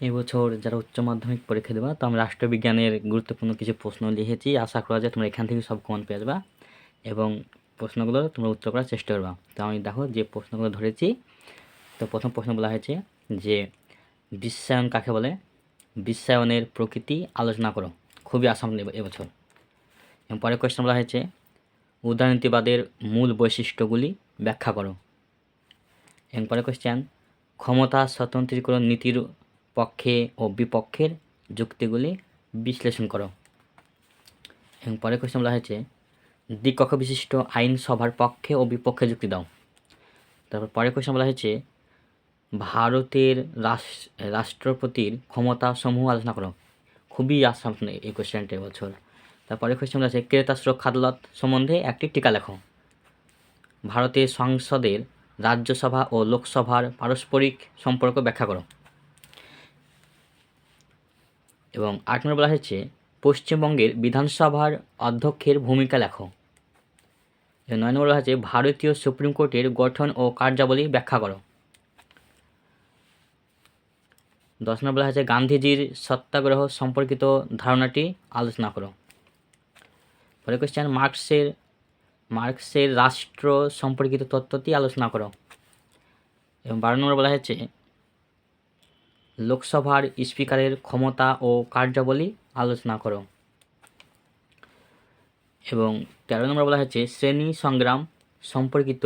এবছর যারা উচ্চ মাধ্যমিক পরীক্ষা দেবা, তো আমি রাষ্ট্রবিজ্ঞানের গুরুত্বপূর্ণ কিছু প্রশ্ন লিখেছি। আশা করা যায় তোমরা এখান থেকে সব কমন পেয়ে যাবা এবং প্রশ্নগুলো তোমরা উত্তর করার চেষ্টা করবা। তো আমি দেখো যে প্রশ্নগুলো ধরেছি। তো প্রথম প্রশ্ন বলা হয়েছে যে, বিশ্বায়ন কাকে বলে? বিশ্বায়নের প্রকৃতি আলোচনা করো। খুবই আসাম এব- এবছর। এবং পরের কোয়েশ্চেন বলা হয়েছে, উদারনীতিবাদের মূল বৈশিষ্ট্যগুলি ব্যাখ্যা করো। এবং পরের কোয়েশ্চেন ক্ষমতা স্বতন্ত্রীকরণ নীতির পক্ষে ও বিপক্ষের যুক্তিগুলি বিশ্লেষণ করো। এবং পরের কোয়েশ্চেন বলা হয়েছে, দ্বিকক্ষ বিশিষ্ট আইনসভার পক্ষে ও বিপক্ষে যুক্তি দাও। তারপর পরের কোয়েশ্চেন বলা হয়েছে, ভারতের রাষ্ট্রপতির ক্ষমতা সমূহ আলোচনা করো। খুবই আসাম, এই কোয়েশ্চেনটা বছর। তারপরে কোয়েশ্চেন আছে ক্রেতা সুরক্ষা আদালত সম্বন্ধে একটি টিকা লেখো। ভারতের সংসদের রাজ্যসভা ও লোকসভার পারস্পরিক সম্পর্ক ব্যাখ্যা করো। এবং আট নম্বর বলা হয়েছে, পশ্চিমবঙ্গের বিধানসভার অধ্যক্ষের ভূমিকা লেখো। এবং নয় নম্বর বলা হয়েছে, ভারতীয় সুপ্রিম কোর্টের গঠন ও কার্যাবলী ব্যাখ্যা করো। দশ নম্বর বলা হয়েছে, গান্ধীজির সত্যাগ্রহ সম্পর্কিত ধারণাটি আলোচনা করো। পরে কোশ্চেন মার্কসের মার্কসের রাষ্ট্র সম্পর্কিত তত্ত্বটি আলোচনা করো। এবং বারো নম্বর বলা হয়েছে লোকসভার স্পিকারের ক্ষমতা ও কার্যাবলী আলোচনা করো। এবং তেরো নম্বর বলা হয়েছে, শ্রেণি সংগ্রাম সম্পর্কিত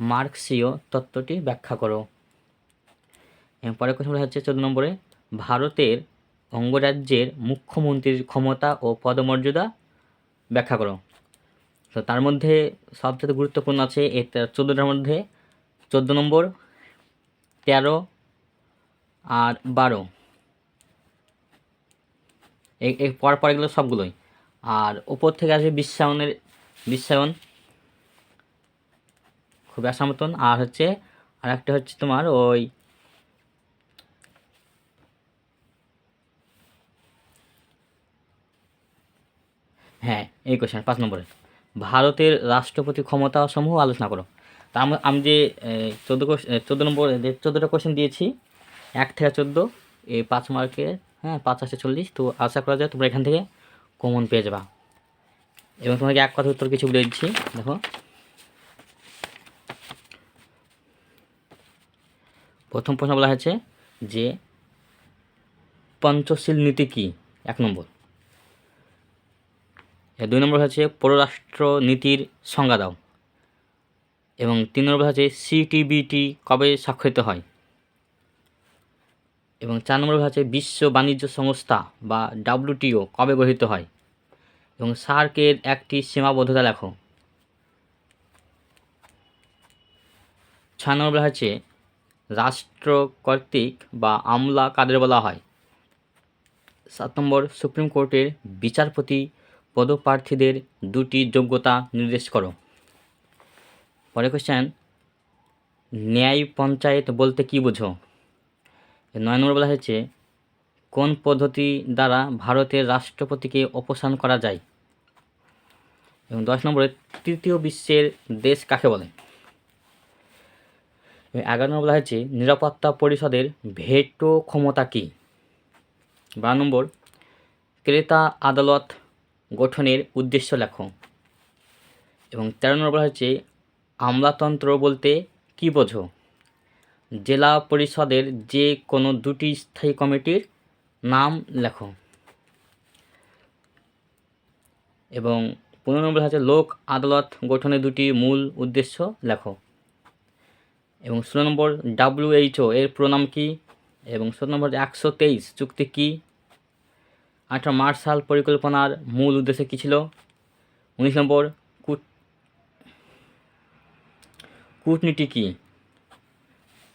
মার্কসীয় তত্ত্বটি ব্যাখ্যা করো। এবং পরের কথা বলা হচ্ছে, চোদ্দ নম্বরে, ভারতের অঙ্গরাজ্যের মুখ্যমন্ত্রীর ক্ষমতা ও পদমর্যাদা ব্যাখ্যা করো। তো তার মধ্যে সবচেয়ে গুরুত্বপূর্ণ আছে এই চোদ্দোটার মধ্যে, চোদ্দ নম্বর, তেরো আর বারো। পর পর এগুলো সবগুলোই। আর ওপর থেকে আসবে বিশ্বায়নের, বিশ্বায়ন। খুবই আসার মতন আর হচ্ছে, আর একটা হচ্ছে তোমার ওই হ্যাঁ এই কোশ্চেন পাঁচ নম্বরে। ভারতের রাষ্ট্রপতি ক্ষমতা সমূহ আলোচনা করো। তা আমি যে চোদ্দ চোদ্দ নম্বর চোদ্দোটা কোশ্চেন দিয়েছি এক থেকে চোদ্দ, এই পাঁচ মার্কে হ্যাঁ পাঁচ আসে চল্লিশ। তো আশা করা যায় তোমরা এখান থেকে কমন পেয়ে যাবা। এবং তোমাকে এক কথা উত্তর কিছু বলে দিচ্ছি, দেখো। প্রথম প্রশ্ন বলা হয়েছে যে পঞ্চশীল নীতি কী? এক নম্বর। দুই নম্বর হচ্ছে পররাষ্ট্র নীতির সংজ্ঞা দাও। এবং তিন নম্বর হচ্ছে সিটিবিটি কবে স্বাক্ষরিত হয়? এবং চার নম্বর হচ্ছে বিশ্ব বাণিজ্য সংস্থা বা ডাব্লিউটিও কবে গঠিত হয়? এবং সার্কের একটি সীমাবদ্ধতা লেখো। ছয় নম্বর হচ্ছে রাষ্ট্র কর্তৃক বা আমলা কাদের বলা হয়? সাত নম্বর সুপ্রিম কোর্টের বিচারপতি পদপ্রার্থীদের দুটি যোগ্যতা নির্দেশ করো। পরে কোশ্চেন ন্যায় পঞ্চায়েত বলতে কী বোঝো? নয় নম্বর বলা হয়েছে, কোন পদ্ধতি দ্বারা ভারতের রাষ্ট্রপতিকে অপসারণ করা যায়? এবং দশ নম্বরে, তৃতীয় বিশ্বের দেশ কাকে বলে? এগারো নম্বর বলা হয়েছে, নিরাপত্তা পরিষদের ভেটো ক্ষমতা কী? বারো নম্বর, ক্রেতা আদালত গঠনের উদ্দেশ্য লেখো। এবং তেরো নম্বর বলা হয়েছে, আমলাতন্ত্র বলতে কী বোঝো? জেলা পরিষদের যে কোনো দুটি স্থায়ী কমিটির নাম লেখো। এবং পনেরো নম্বর হচ্ছে লোক আদালত গঠনের দুটি মূল উদ্দেশ্য লেখো। এবং ষোলো নম্বর ডাব্লিউএইচও এর প্রণাম কী? এবং ষোলো নম্বর একশো তেইশ, চুক্তি কী? আঠারো মার্শাল পরিকল্পনার মূল উদ্দেশ্য কী ছিল? উনিশ নম্বর কূট কূটনীতি কী?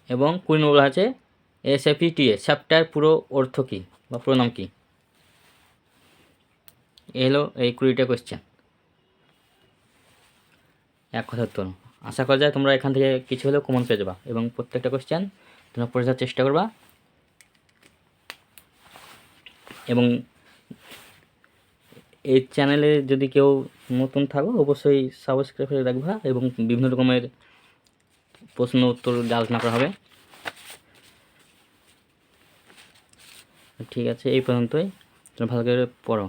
এবং কুড়ি নম্বর আছে এসএপিটিএ চ্যাপ্টার পুরো অর্থ কী বা পুরো নাম কী? এ হলো এই কুড়িটা কোয়েশ্চেন এক কথা উত্তর। আশা করা যায় তোমরা এখান থেকে কিছু হলেও কমন পেয়ে যাবা এবং প্রত্যেকটা কোয়েশ্চেন তোমরা পড়ে যাওয়ার চেষ্টা করবা। এবং এই চ্যানেলে যদি কেউ নতুন থাকো, অবশ্যই সাবস্ক্রাইব করে রাখবা এবং বিভিন্ন রকমের প্রশ্ন উত্তর আলোচনা করা হবে। ঠিক আছে এই পর্যন্তই। তোমরা ভালো করে পড়ো।